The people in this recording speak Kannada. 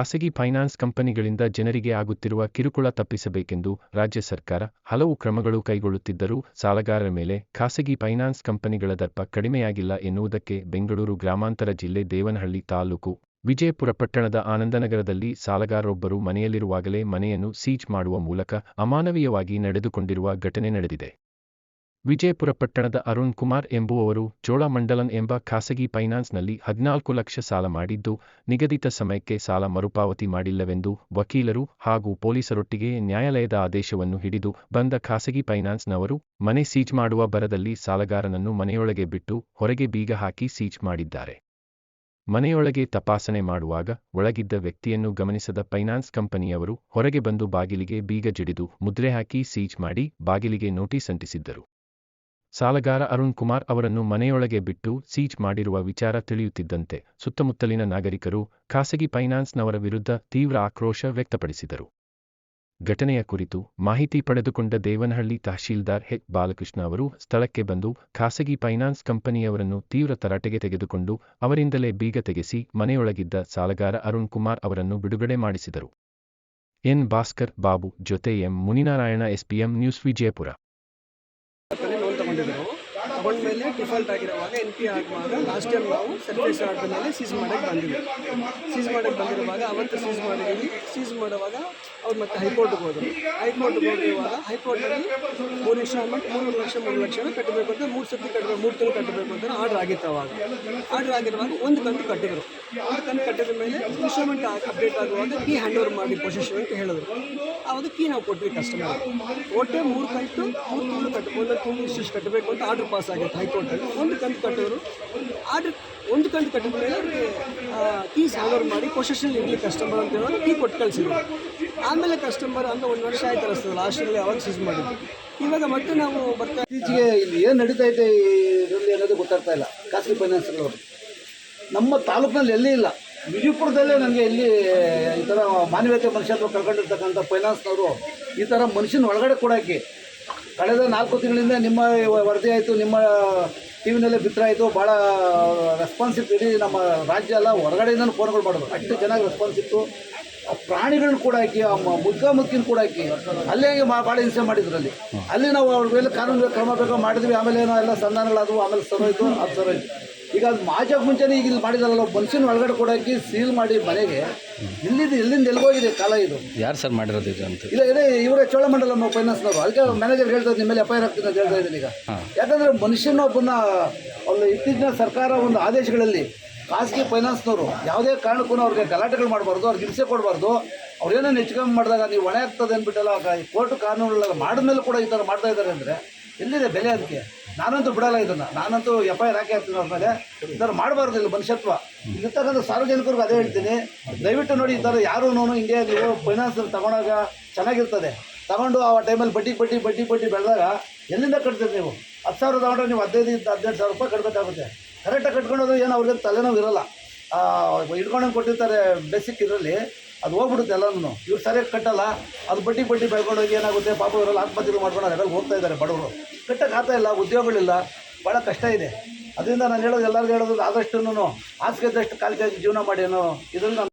ಖಾಸಗಿ ಫೈನಾನ್ಸ್ ಕಂಪನಿಗಳಿಂದ ಜನರಿಗೆ ಆಗುತ್ತಿರುವ ಕಿರುಕುಳ ತಪ್ಪಿಸಬೇಕೆಂದು ರಾಜ್ಯ ಸರ್ಕಾರ ಹಲವು ಕ್ರಮಗಳು ಕೈಗೊಳ್ಳುತ್ತಿದ್ದರೂ ಸಾಲಗಾರರ ಮೇಲೆ ಖಾಸಗಿ ಫೈನಾನ್ಸ್ ಕಂಪನಿಗಳ ದರ್ಪ ಕಡಿಮೆಯಾಗಿಲ್ಲ ಎನ್ನುವುದಕ್ಕೆ ಬೆಂಗಳೂರು ಗ್ರಾಮಾಂತರ ಜಿಲ್ಲೆ ದೇವನಹಳ್ಳಿ ತಾಲೂಕು ವಿಜಯಪುರ ಪಟ್ಟಣದ ಆನಂದನಗರದಲ್ಲಿ ಸಾಲಗಾರರೊಬ್ಬರು ಮನೆಯಲ್ಲಿರುವಾಗಲೇ ಮನೆಯನ್ನು ಸೀಜ್ ಮಾಡುವ ಮೂಲಕ ಅಮಾನವೀಯವಾಗಿ ನಡೆದುಕೊಂಡಿರುವ ಘಟನೆ ನಡೆದಿದೆ. ವಿಜಯಪುರ ಪಟ್ಟಣದ ಅರುಣ್ ಕುಮಾರ್ ಎಂಬುವವರು ಚೋಳಮಂಡಲನ್ ಎಂಬ ಖಾಸಗಿ ಫೈನಾನ್ಸ್ನಲ್ಲಿ ಹದಿನಾಲ್ಕು ಲಕ್ಷ ಸಾಲ ಮಾಡಿದ್ದು, ನಿಗದಿತ ಸಮಯಕ್ಕೆ ಸಾಲ ಮರುಪಾವತಿ ಮಾಡಿಲ್ಲವೆಂದು ವಕೀಲರು ಹಾಗೂ ಪೊಲೀಸರೊಟ್ಟಿಗೆ ನ್ಯಾಯಾಲಯದ ಆದೇಶವನ್ನು ಹಿಡಿದು ಬಂದ ಖಾಸಗಿ ಫೈನಾನ್ಸ್ನವರು ಮನೆ ಸೀಜ್ ಮಾಡುವ ಬರದಲ್ಲಿ ಸಾಲಗಾರನನ್ನು ಮನೆಯೊಳಗೆ ಬಿಟ್ಟು ಹೊರಗೆ ಬೀಗ ಹಾಕಿ ಸೀಜ್ ಮಾಡಿದ್ದಾರೆ. ಮನೆಯೊಳಗೆ ತಪಾಸಣೆ ಮಾಡುವಾಗ ಒಳಗಿದ್ದ ವ್ಯಕ್ತಿಯನ್ನು ಗಮನಿಸದ ಫೈನಾನ್ಸ್ ಕಂಪನಿಯವರು ಹೊರಗೆ ಬಂದು ಬಾಗಿಲಿಗೆ ಬೀಗ ಜಿಡಿದು ಮುದ್ರೆ ಹಾಕಿ ಸೀಜ್ ಮಾಡಿ ಬಾಗಿಲಿಗೆ ನೋಟಿಸ್ ಅಂಟಿಸಿದ್ದರು. ಸಾಲಗಾರ ಅರುಣ್ ಕುಮಾರ್ ಅವರನ್ನು ಮನೆಯೊಳಗೆ ಬಿಟ್ಟು ಸೀಜ್ ಮಾಡಿರುವ ವಿಚಾರ ತಿಳಿಯುತ್ತಿದ್ದಂತೆ ಸುತ್ತಮುತ್ತಲಿನ ನಾಗರಿಕರು ಖಾಸಗಿ ಫೈನಾನ್ಸ್ನವರ ವಿರುದ್ಧ ತೀವ್ರ ಆಕ್ರೋಶ ವ್ಯಕ್ತಪಡಿಸಿದರು. ಘಟನೆಯ ಕುರಿತು ಮಾಹಿತಿ ಪಡೆದುಕೊಂಡ ದೇವನಹಳ್ಳಿ ತಹಶೀಲ್ದಾರ್ ಹೆಚ್ ಬಾಲಕೃಷ್ಣ ಅವರು ಸ್ಥಳಕ್ಕೆ ಬಂದು ಖಾಸಗಿ ಫೈನಾನ್ಸ್ ಕಂಪನಿಯವರನ್ನು ತೀವ್ರ ತರಾಟೆಗೆ ತೆಗೆದುಕೊಂಡು ಅವರಿಂದಲೇ ಬೀಗ ತೆಗೆಸಿ ಮನೆಯೊಳಗಿದ್ದ ಸಾಲಗಾರ ಅರುಣ್ ಕುಮಾರ್ ಅವರನ್ನು ಬಿಡುಗಡೆ ಮಾಡಿಸಿದರು. ಎನ್. ಭಾಸ್ಕರ್, ಬಾಬು, ಜೊತೆ M. Muninarayana SPM news Vijayapura. entendeu? ತಗೊಂಡ್ಮೇಲೆ ಡಿಫಾಲ್ಟ್ ಆಗಿರುವಾಗ ಎನ್ ಪಿ ಆಗುವಾಗ ಲಾಸ್ಟ್ ಟೈಮ್ ನಾವು ಸರ್ಫೇಸ್ ಆದ ಮೇಲೆ ಸೀಸ್ ಮಾಡಕ್ಕೆ ಬಂದಿದ್ವಿ. ಸೀಸ್ ಮಾಡಕ್ಕೆ ಬಂದಿರುವಾಗ ಅವತ್ತು ಸೀಸ್ ಮಾಡಿದ್ದೀವಿ ಸೀಸ್ ಮಾಡುವಾಗ ಅವ್ರು ಮತ್ತೆ ಹೈಕೋರ್ಟ್ಗೆ ಹೋದರು. ಹೈಕೋರ್ಟ್ಗೆ ಹೋಗಿರುವಾಗ ಹೈಕೋರ್ಟಲ್ಲಿ ಮೂರು ಲಕ್ಷ ಅಮೌಂಟ್ ಮೂರು ಲಕ್ಷ ಮೂರು ಲಕ್ಷ ಕಟ್ಟಬೇಕು ಅಂತ ಮೂರು ಸರ್ತಿ ಕಟ್ಟಬೇಕು, ಮೂರು ತಿಂಗಳು ಕಟ್ಟಬೇಕು ಅಂತ ಆರ್ಡರ್ ಆಗಿತ್ತು ಅವಾಗ. ಆರ್ಡರ್ ಆಗಿರುವಾಗ ಒಂದು ಕಂತು ಕಟ್ಟಿದ್ರು. ಒಂದು ಕಂತು ಕಟ್ಟಿದ ಮೇಲೆ ಇನ್ಸ್ಟ್ರೂಮೆಂಟ್ ಅಪ್ಡೇಟ್ ಆಗುವಾಗ ಕೀ ಹ್ಯಾಂಡ್ ಓವರ್ ಮಾಡಿ ಪೊಸಿಷನ್ ಅಂತ ಹೇಳಿದ್ರು. ಆವಾಗ ಕೀ ನಾವು ಕೊಟ್ವಿ ಕಸ್ಟಮರ್ ಒಟ್ಟೆ ಮೂರು ಕಂತು ಮೂರು ತಿಂಗಳು ಕಟ್ಟ ಒಂದು ತಿಂಗಳು ಇಷ್ಟು ಕಟ್ಟಬೇಕು ಅಂತ ಆರ್ಡರ್ ಪಾಸ್ ಆಗಿತ್ತು ಹೈಕೋರ್ಟಲ್ಲಿ ಒಂದು ಕಂತು ಕಟ್ಟಿದ್ರು. ಆರ್ಡರ್ ಒಂದು ಕಂತು ಕಟ್ಟಿದ ಮೇಲೆ ಟೀ ಹ್ಯಾಂಡ್ ಮಾಡಿ ಪೊಸೆಷನ್ ಇರಲಿ ಕಸ್ಟಮರ್ ಅಂತ ಹೇಳೋದು ಟೀ ಕೊಟ್ಟು ಕಳಿಸಿದ್ರು. ಆಮೇಲೆ ಕಸ್ಟಮರ್ ಅಂತ ಒಂದು ವರ್ಷ ಆಯ್ತು ಅನಿಸ್ತದೆ ಲಾಸ್ಟಲ್ಲಿ ಅವಾಗ ಸೀಸ್ ಮಾಡಿದ್ರು ಇವಾಗ ಮತ್ತೆ ನಾವು ಬರ್ತಾ ಇತ್ತೀಚೆಗೆ ಇಲ್ಲಿ ಏನು ನಡೀತಾ ಇದೆ ಇದರಲ್ಲಿ ಅನ್ನೋದು ಗೊತ್ತಾಗ್ತಾ ಇಲ್ಲ. ಖಾಸಗಿ ಫೈನಾನ್ಸ್ಗಳವರು ನಮ್ಮ ತಾಲೂಕಿನಲ್ಲಿ ಎಲ್ಲಿ ಇಲ್ಲ. ವಿಜಯಪುರದಲ್ಲೇ ನನಗೆ ಇಲ್ಲಿ ಈ ಥರ ಮಾನವೀಯತೆ ಮನುಷ್ಯತ್ವ ಕಳ್ಕೊಂಡಿರ್ತಕ್ಕಂಥ ಫೈನಾನ್ಸ್ನವರು ಈ ಥರ ಮನುಷ್ಯನ ಒಳಗಡೆ ಕೊಡೋಕ್ಕೆ ಕಳೆದ ನಾಲ್ಕು ತಿಂಗಳಿಂದ ನಿಮ್ಮ ವರದಿ ಆಯಿತು, ನಿಮ್ಮ ಟಿ ವಿನಲ್ಲೇ ಬಿತ್ತರ ಆಯಿತು ಭಾಳ ರೆಸ್ಪಾನ್ಸ್ ಇತ್ತು. ಇಡೀ ನಮ್ಮ ರಾಜ್ಯ ಎಲ್ಲ ಹೊರಗಡೆಯಿಂದ ಫೋನ್ಗಳು ಮಾಡೋದು. ಅಷ್ಟು ಚೆನ್ನಾಗಿ ರೆಸ್ಪಾನ್ಸ್ ಇತ್ತು. ಪ್ರಾಣಿಗಳನ್ನ ಕೂಡ ಹಾಕಿ ಆ ಮ- ಮುಗ್ಗ ಕೂಡ ಹಾಕಿ ಅಲ್ಲೇ ಭಾಳ ಹಿಂಸೆ ಮಾಡಿದ್ರು ಅಲ್ಲಿ ಅಲ್ಲಿ ನಾವು ಅವ್ರ ಮೇಲೆ ಕಾನೂನು ಕ್ರಮ ಬೇಕು ಮಾಡಿದ್ವಿ ಆಮೇಲೆ ಏನೋ ಎಲ್ಲ ಸಂಧಾನಗಳಾದವು ಆಮೇಲೆ ಸರೋಯ್ತು ಅದು ಸರೋಯ್ತು ಈಗ ಅದು ಮಾಜಕ್ಕೆ ಮುಂಚೆನೇ ಈಗ ಇಲ್ಲಿ ಮಾಡಿದಾರಲ್ಲ ಬನ್ಸಿನ ಒಳಗಡೆ ಕೂಡ ಹಾಕಿ ಸೀಲ್ ಮಾಡಿ ಮನೆಗೆ ಇಲ್ಲಿದ್ದು ಇಲ್ಲಿಂದ ಎಲ್ಗೋಗಿದೆ ಕಾಲ ಇದು. ಯಾರು ಸರ್ ಮಾಡಿರೋದು ಇದು ಅಂತ? ಇಲ್ಲ ಇದೇ ಇವರೇ ಚೋಳಮಂಡಲಂ ಫೈನಾನ್ಸ್ನವರು ಅದಕ್ಕೆ ಮ್ಯಾನೇಜರ್ ಹೇಳ್ತಾ ನಿಮ್ಮ ಮೇಲೆ ಎಫ್ ಐ ಆರ್ ಆಗ್ತೀನಿ ಅಂತ ಹೇಳ್ತಾ ಇದ್ದೀನಿ ಈಗ. ಯಾಕಂದರೆ ಮನುಷ್ಯನೊಬ್ಬನ ಒಂದು ಇತ್ತೀಚಿನ ಸರ್ಕಾರ ಒಂದು ಆದೇಶಗಳಲ್ಲಿ ಖಾಸಗಿ ಫೈನಾನ್ಸ್ನವರು, ಯಾವುದೇ ಕಾರಣಕ್ಕೂ ಅವ್ರಿಗೆ ಗಲಾಟೆಗಳು ಮಾಡಬಾರ್ದು, ಅವ್ರಿಗೆ ಹಿಂಸೆ ಕೊಡಬಾರ್ದು. ಅವ್ರೇನೇನು ಹೆಚ್ಚು ಮಾಡಿದಾಗ ನೀವು ಹೊಣೆ ಆಗ್ತದೆ ಅಂದ್ಬಿಟ್ಟೆಲ್ಲ ಕೋರ್ಟ್ ಕಾನೂನುಗಳೆಲ್ಲ ಮಾಡಿದ್ಮೇಲೆ ಕೂಡ ಈ ಥರ ಮಾಡ್ತಾ ಇದ್ದಾರೆ ಅಂದರೆ ಎಲ್ಲಿದೆ ಬೆಲೆ ಅದಕ್ಕೆ ನಾನಂತೂ ಬಿಡಲ್ಲ ಇದನ್ನು. ನಾನಂತೂ ಎಫ್ ಐ ಆರ್ ಹಾಕಿ ಹಾಕ್ತೀನಿ ಅವ್ರ ಮೇಲೆ. ಈ ಥರ ಮಾಡಬಾರ್ದು ಇಲ್ಲಿ ಮನುಷ್ಯತ್ವ. ಇರ್ತಕ್ಕಂಥ ಸಾರ್ವಜನಿಕರಿಗೆ ಅದೇ ಹೇಳ್ತೀನಿ. ದಯವಿಟ್ಟು ನೋಡಿ, ಈ ಥರ ಯಾರೂ ಹಿಂಗೆ ನೀವು ಫೈನಾನ್ಸ್ ತಗೊಂಡಾಗ ಚೆನ್ನಾಗಿರ್ತದೆ. ತಗೊಂಡು ಆ ಟೈಮಲ್ಲಿ ಬಡ್ಡಿ ಬಡ್ಡಿ ಬಡ್ಡಿ ಬಡ್ಡಿ ಬೆಳೆದಾಗ ಎಲ್ಲಿಂದ ಕಟ್ತೀರಿ ನೀವು? ಹತ್ತು ಸಾವಿರ ತಗೊಂಡ್ರೆ ನೀವು ಹದಿನೈದು, ಹದಿನೆಂಟು ಸಾವಿರ ರೂಪಾಯಿ ಕಟ್ಟಬೇಕಾಗುತ್ತೆ ಕರೆಕ್ಟಾಗಿ ಕಟ್ಕೊಂಡೋದ್ರೆ ಏನು ಅವ್ರಿಗೆ ತಲೆನೋವು ಇರಲ್ಲ. ಇಟ್ಕೊಂಡಂಗೆ ಕೊಟ್ಟಿರ್ತಾರೆ ಬೇಸಿಕ್ ಇದರಲ್ಲಿ, ಅದು ಹೋಗ್ಬಿಡುತ್ತೆ ಎಲ್ಲನೂ ಇವ್ರು ಸರಿಯಾಗಿ ಕಟ್ಟಲ್ಲ, ಅದು ಬಡ್ಡಿ ಬಡ್ಡಿ ಬೆಳ್ಕೊಂಡೋಗಿ ಏನಾಗುತ್ತೆ, ಪಾಪ ಇವರೆಲ್ಲ ಆತ್ಮಹತ್ಯೆ ಮಾಡ್ಕೊಂಡು ಅದೆಲ್ಲ ಹೋಗ್ತಾ ಇದ್ದಾರೆ ಬಡವರು. ಕಟ್ಟಕ್ಕೆ ಆಗ್ತಾ ಇಲ್ಲ, ಉದ್ಯೋಗಗಳಿಲ್ಲ ಭಾಳ ಕಷ್ಟ ಇದೆ. ಅದರಿಂದ ನಾನು ಹೇಳೋದು ಎಲ್ಲರಿಗೂ ಹೇಳೋದು ಆದಷ್ಟು ಹಾಸಿಗೆ ಇದ್ದಷ್ಟು ಕಾಲು ಜೀವನ ಮಾಡಿ ಅನ್ನೋ ಇದನ್ನು ನಾನು